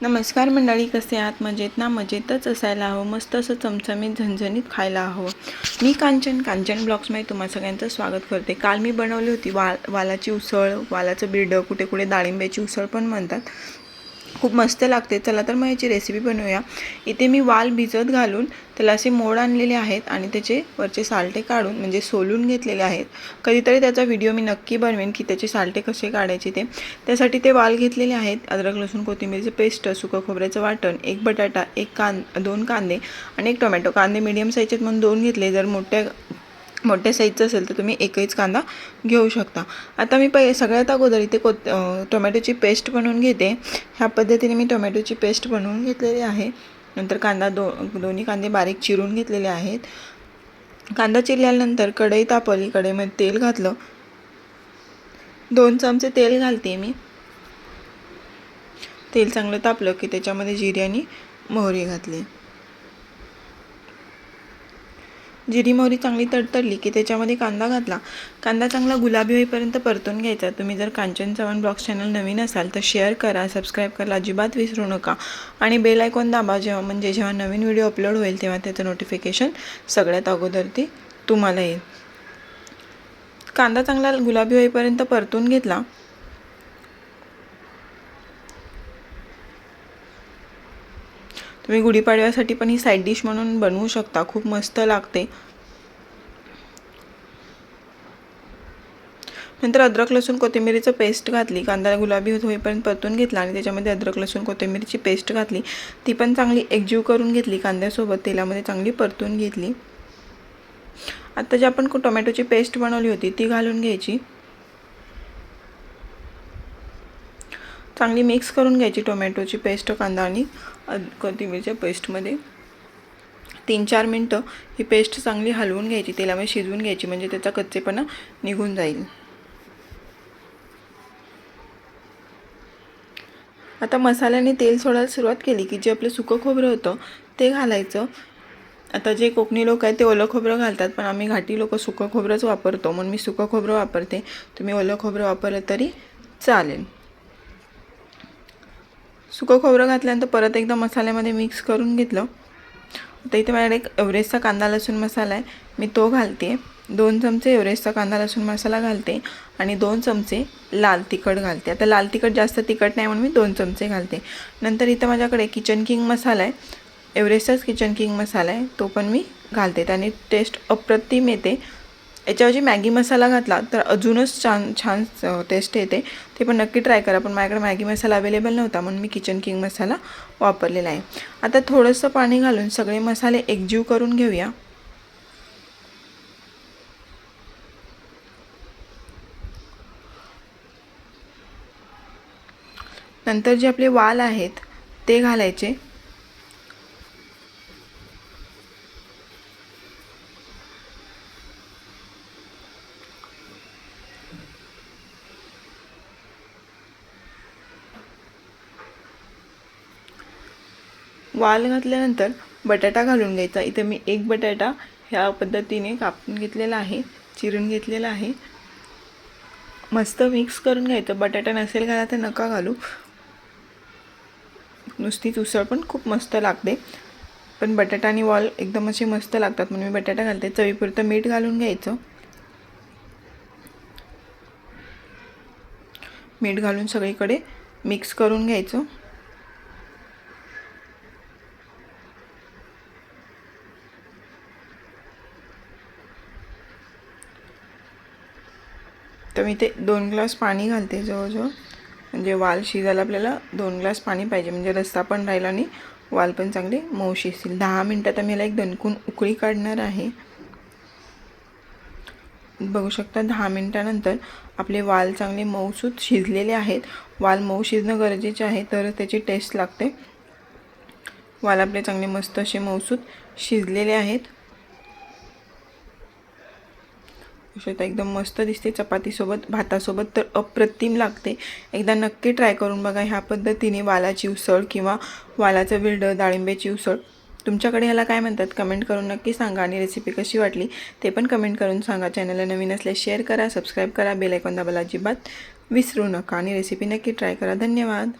नमस्कार मंडळी कसे आहात? मजेत ना? मजेतच असायला हवं. मस्त असं चमचमीत झणझणीत खायला हवं. मी कांचन कांचन ब्लॉग्समध्ये तुम्हा सगळ्यांचं स्वागत करते. काल मी बनवली होती वाल वालाची उसळ वालाचं बिरडं कुठे कुठे डाळिंब्याची उसळ पण म्हणतात. खूप मस्त लागते. चला तर मग याची रेसिपी बनवूया. इथे मी वाल भिजत घालून त्याला असे मोड आणलेले आहेत आणि त्याचे वरचे सालटे काढून म्हणजे सोलून घेतलेले आहेत. कधीतरी त्याचा व्हिडिओ मी नक्की बनवेन की त्याचे सालटे कसे काढायचे ते. त्यासाठी ते वाल घेतलेले आहेत. अद्रक लसूण कोथिंबीरचे पेस्ट सुकं खोबऱ्याचं वाटण एक बटाटा एक कांद दोन कांदे आणि एक टोमॅटो कांदे मिडियम साईजचे म्हणून दोन घेतले. जर मोठ्या मोठ्या साईजचं असेल तर तुम्ही एकहीच कांदा घेऊ शकता. आता मी पहि सगळ्यात अगोदर इथे कोत टोमॅटोची पेस्ट बनवून घेते. ह्या पद्धतीने मी टोमॅटोची पेस्ट बनवून घेतलेली आहे. नंतर कांदा दो दोन्ही कांदे बारीक चिरून घेतलेले आहेत. कांदा चिरल्यानंतर कढई तापवली कढईमध्ये तेल घातलं. दोन चमचे तेल घालते मी. तेल चांगलं तापलं की त्याच्यामध्ये जिरे आणि मोहरी घातली. जिरी मोहरी चांगली तडतडली की त्याच्यामध्ये कांदा घातला. कांदा चांगला गुलाबी होईपर्यंत परतून घ्यायचा. तुम्ही जर कांचन चव्हाण ब्लॉग्स चॅनल नवीन असाल तर शेअर करा सबस्क्राईब करा अजिबात विसरू नका. आणि बेल आयकॉन दाबा जेव्हा म्हणजे जेव्हा नवीन व्हिडिओ अपलोड होईल तेव्हा त्याचं नोटिफिकेशन सगळ्यात अगोदर ती तुम्हाला येईल. कांदा चांगला गुलाबी होईपर्यंत परतून घेतला. तुम्ही गुढीपाडव्यासाठी पण ही साईड डिश म्हणून बनवू शकता. खूप मस्त लागते. नंतर अद्रक लसूण कोथिंबीरीचं पेस्ट घातली. कांदा गुलाबी होईपर्यंत परतून घेतला आणि त्याच्यामध्ये अद्रक लसूण कोथिंबीरीची पेस्ट घातली. ती पण चांगली एकजीव करून घेतली. कांद्यासोबत तेलामध्ये चांगली परतून घेतली. आता जी आपण टोमॅटोची पेस्ट बनवली होती ती घालून घ्यायची. चांगली मिक्स करून घ्यायची टोमॅटोची पेस्ट कांदा आणि कोथिंबीरच्या पेस्टमध्ये. तीन चार मिनटं ही पेस्ट चांगली हलवून घ्यायची तेलामध्ये शिजवून घ्यायची म्हणजे त्याचा कच्चेपणा निघून जाईल. आता मसाल्याने तेल सोडायला सुरुवात केली की जे आपलं सुकं खोबरं होतं ते घालायचं. आता जे कोकणी लोक आहेत ते ओलं खोबरं घालतात पण आम्ही घाटी लोक सुकं खोबरंच वापरतो. म्हणून मी सुकं खोबरं वापरते. तुम्ही ओलं खोबरं वापरलं तरी चालेल. सुकं खोबरं घातल्यानंतर परत एकदा मसाल्यामध्ये मिक्स करून घेतलं. आता इथे माझ्याकडे एक एव्हरेस्टचा कांदा लसूण मसाला आहे. मी तो घालते. दोन चमचे एव्हरेस्टचा कांदा लसूण मसाला घालते आणि दोन चमचे लाल तिखट घालते. आता लाल तिखट जास्त तिखट नाही म्हणून मी दोन चमचे घालते. नंतर इथं माझ्याकडे किचन किंग मसाला आहे. एव्हरेस्टचाच किचन किंग मसाला आहे. तो पण मी घालते त्याने टेस्ट अप्रतिम येते. याच्याऐवजी मॅगी मसाला घातला तर अजूनच छान छान टेस्ट येते. ते पण नक्की ट्राय करा पण माझ्याकडे मॅगी मसाला अवेलेबल नव्हता म्हणून मी किचन किंग मसाला वापरलेला आहे. आता थोडंसं पाणी घालून सगळे मसाले एकजीव करून घेऊया. नंतर जे आपले वाल आहेत ते घालायचे. वाल घातल्यानंतर बटाटा घालून घ्यायचा. इथे मी एक बटाटा ह्या पद्धतीने कापून घेतलेला आहे चिरून घेतलेला आहे. मस्त मिक्स करून घ्यायचं. बटाटा नसेल घाला तर नका घालू. नुसतीच उसळ पण खूप मस्त लागते. पण बटाटा आणि वॉल एकदम असे मस्त लागतात म्हणून मी बटाटा घालते. चवीपुरतं मीठ घालून घ्यायचं. मीठ घालून सगळीकडे मिक्स करून घ्यायचं. तर मी ते दोन ग्लास पाणी घालते जवळजवळ. म्हणजे वाल शिजायला आपल्याला दोन ग्लास पाणी पाहिजे. म्हणजे रस्सा पण राहील आणि वाल पण चांगले मऊ शिजतील दहा मिनटात आम्ही याला एक दणकून उकळी काढणार आहे. बघू शकता दहा मिनटानंतर आपले वाल चांगले मऊसूत शिजलेले आहेत. वाल मऊ शिजणं गरजेचे आहे तरच त्याची टेस्ट लागते. वाल आपले चांगले मस्त असे मऊसूत शिजलेले आहेत. शकता एकदम मस्त दिसते. चपातीसोबत भातासोबत तर अप्रतिम लागते. एकदा नक्की ट्राय करून बघा ह्या पद्धतीने वालाची उसळ किंवा वालाचं विरडं डाळिंब्याची उसळ. तुमच्याकडे ह्याला काय म्हणतात? कमेंट करून नक्की सांगा आणि रेसिपी कशी वाटली ते पण कमेंट करून सांगा. चॅनलला नवीन असल्यास शेअर करा सबस्क्राईब करा बेल आयकॉन अजिबात विसरू नका आणि रेसिपी नक्की ट्राय करा. धन्यवाद.